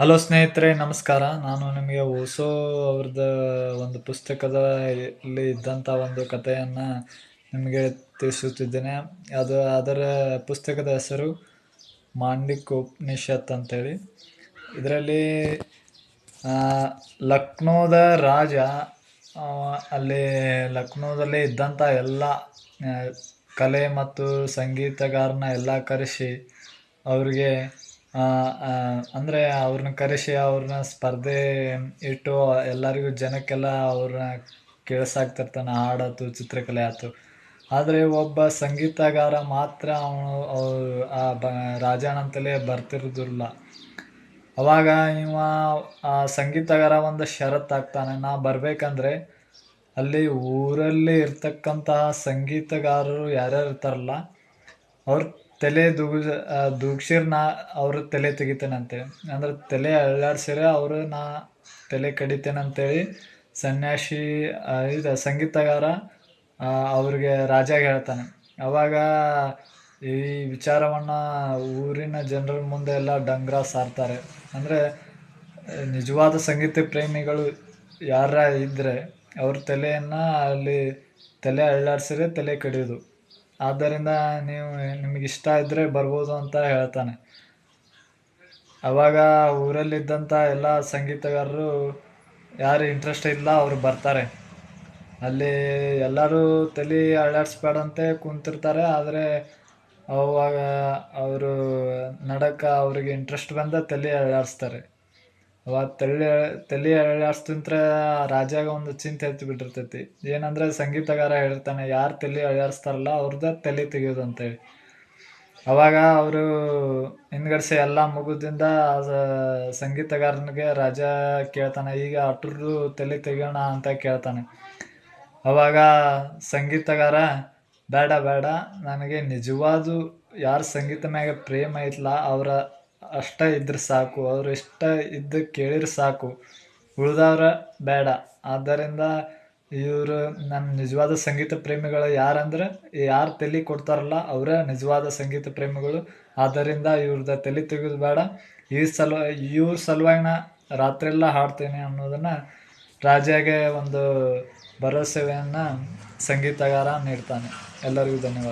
Hello ಸ್ನೇಹಿತರೆ, ನಮಸ್ಕಾರ. ನಾನು ನಿಮಗೆ ಓಸೋ ಅವ್ರದ್ದು ಒಂದು ಪುಸ್ತಕದ ಇಲ್ಲಿ ಇದ್ದಂಥ ಒಂದು ಕಥೆಯನ್ನು ನಿಮಗೆ ತಿಳಿಸುತ್ತಿದ್ದೇನೆ. ಅದು ಅದರ ಪುಸ್ತಕದ ಹೆಸರು ಮಾಂಡಿಕ್ ಉಪನಿಷತ್ ಅಂತೇಳಿ. ಇದರಲ್ಲಿ ಲಕ್ನೋದ ರಾಜ ಅಲ್ಲಿ ಲಕ್ನೋದಲ್ಲಿ ಇದ್ದಂಥ ಎಲ್ಲ ಕಲೆ ಮತ್ತು ಸಂಗೀತಗಾರನ ಎಲ್ಲ ಕರೆಸಿ ಅವ್ರಿಗೆ ಅಂದರೆ ಅವ್ರನ್ನ ಕರೆಸಿ ಅವ್ರನ್ನ ಸ್ಪರ್ಧೆ ಇಟ್ಟು ಎಲ್ಲರಿಗೂ ಜನಕ್ಕೆಲ್ಲ ಅವ್ರನ್ನ ಕೇಳಿಸಾಕ್ತಿರ್ತಾನೆ ಹಾಡಾತು ಚಿತ್ರಕಲೆ ಆಯ್ತು ಆದರೆ ಒಬ್ಬ ಸಂಗೀತಗಾರ ಮಾತ್ರ ಅವನು, ಅವ್ರು, ಆ ಬ ರಾಜನಂತಲೇ ಬರ್ತಿರೋದಿಲ್ಲ. ಅವಾಗ ಇವ, ಆ ಸಂಗೀತಗಾರ ಒಂದು ಷರತ್ತು ಹಾಕ್ತಾನೆ, ನಾ ಬರಬೇಕಂದ್ರೆ ಅಲ್ಲಿ ಊರಲ್ಲಿ ಇರ್ತಕ್ಕಂತಹ ಸಂಗೀತಗಾರರು ಯಾರ್ಯಾರು ಇರ್ತಾರಲ್ಲ, ಅವ್ರ ತಲೆ ದುಗ್ ದುಗ್ಸಿರ್ ನಾ ಅವ್ರ ತಲೆ ತೆಗಿತೇನಂತೆ. ಅಂದ್ರೆ ತಲೆ ಅಳ್ಳಾಡ್ಸಿರ ಅವರು ನಾ ತಲೆ ಕಡಿತೇನಂತೇಳಿ ಸನ್ಯಾಸಿ ಇದು ಸಂಗೀತಗಾರ ಅವ್ರಿಗೆ ರಾಜಾಗ ಹೇಳ್ತಾನೆ. ಅವಾಗ ಈ ವಿಚಾರವನ್ನು ಊರಿನ ಜನರ ಮುಂದೆ ಎಲ್ಲ ಡಂಗ್ರ ಸಾರ್ತಾರೆ. ಅಂದರೆ, ನಿಜವಾದ ಸಂಗೀತ ಪ್ರೇಮಿಗಳು ಯಾರ ಇದ್ದರೆ ಅವ್ರ ತಲೆಯನ್ನು ಅಲ್ಲಿ ತಲೆ ಅಳ್ಳಾಡ್ಸಿದ್ರೆ ತಲೆ ಕಡಿಯೋದು. ಆದ್ದರಿಂದ ನೀವು ನಿಮಗೆ ಇಷ್ಟ ಇದ್ದರೆ ಬರ್ಬೋದು ಅಂತ ಹೇಳ್ತಾನೆ. ಅವಾಗ ಊರಲ್ಲಿದ್ದಂಥ ಎಲ್ಲ ಸಂಗೀತಗಾರರು, ಯಾರು ಇಂಟ್ರೆಸ್ಟ್ ಇಲ್ಲ, ಅವರು ಬರ್ತಾರೆ. ಅಲ್ಲಿ ಎಲ್ಲರೂ ತಲೆ ಅಳ್ಳಾಡಿಸ್ಬೇಡಂತೆ ಕುಂತಿರ್ತಾರೆ, ಆದರೆ ಅವಾಗ ಅವರು ನಡಕ ಅವ್ರಿಗೆ ಇಂಟ್ರೆಸ್ಟ್ ಬಂದ ತಲೆ ಅಳ್ಳಾಡಿಸ್ತಾರೆ. ಅವಾಗ ತಲೆ ತಲೆ ಅಳ್ಳಾಡ್ಸ್ತಿಂತ್ರ ರಾಜಾಗ ಒಂದು ಚಿಂತೆ ಹೆಚ್ಚು ಬಿಟ್ಟಿರ್ತೈತಿ. ಏನಂದ್ರೆ ಸಂಗೀತಗಾರ ಹೇಳ್ತಾನೆ, ಯಾರು ತಲೆ ಅಳ್ಯಾಡ್ಸ್ತಾರಲ್ಲ ಅವ್ರದ್ದು ತಲೆ ತೆಗೆಯೋದು ಅಂತೇಳಿ. ಅವಾಗ ಅವರು ಹಿಂದ್ಗಡ್ಸೆ ಎಲ್ಲ ಮುಗುದಿಂದ ಸಂಗೀತಗಾರನಿಗೆ ರಾಜ ಕೇಳ್ತಾನೆ, ಈಗ ಅಟ್ರದ್ದು ತಲೆ ತೆಗಿಯೋಣ ಅಂತ ಕೇಳ್ತಾನೆ. ಅವಾಗ ಸಂಗೀತಗಾರ, ಬೇಡ ಬೇಡ, ನನಗೆ ನಿಜವಾದ ಯಾರ ಸಂಗೀತ ಮ್ಯಾಗ ಪ್ರೇಮ ಐತ್ಲ ಅವರ ಅಷ್ಟ ಇದ್ರೆ ಸಾಕು. ಅವ್ರು ಇಷ್ಟ ಇದ್ದು ಕೇಳಿದ್ರೆ ಸಾಕು. ಉಳಿದವ್ರ ಬೇಡ. ಆದ್ದರಿಂದ ಇವರು ನನ್ನ ನಿಜವಾದ ಸಂಗೀತ ಪ್ರೇಮಿಗಳು ಯಾರಂದ್ರೆ ಯಾರು ತಲೆ ಕೊಡ್ತಾರಲ್ಲ ಅವರೇ ನಿಜವಾದ ಸಂಗೀತ ಪ್ರೇಮಿಗಳು. ಆದ್ದರಿಂದ ಇವ್ರದ ತಲೆ ತೆಗೆದು ಬೇಡ. ಈ ಸಲ, ಇವ್ರ ಸಲುವಾಗಿ ನಾ ರಾತ್ರಿ ಎಲ್ಲ ಹಾಡ್ತೇನೆ ಅನ್ನೋದನ್ನು ರಾಜಾಗೆ ಒಂದು ಭರವಸೆಯನ್ನು ಸಂಗೀತಗಾರ ನೀಡ್ತಾನೆ. ಎಲ್ಲರಿಗೂ ಧನ್ಯವಾದ.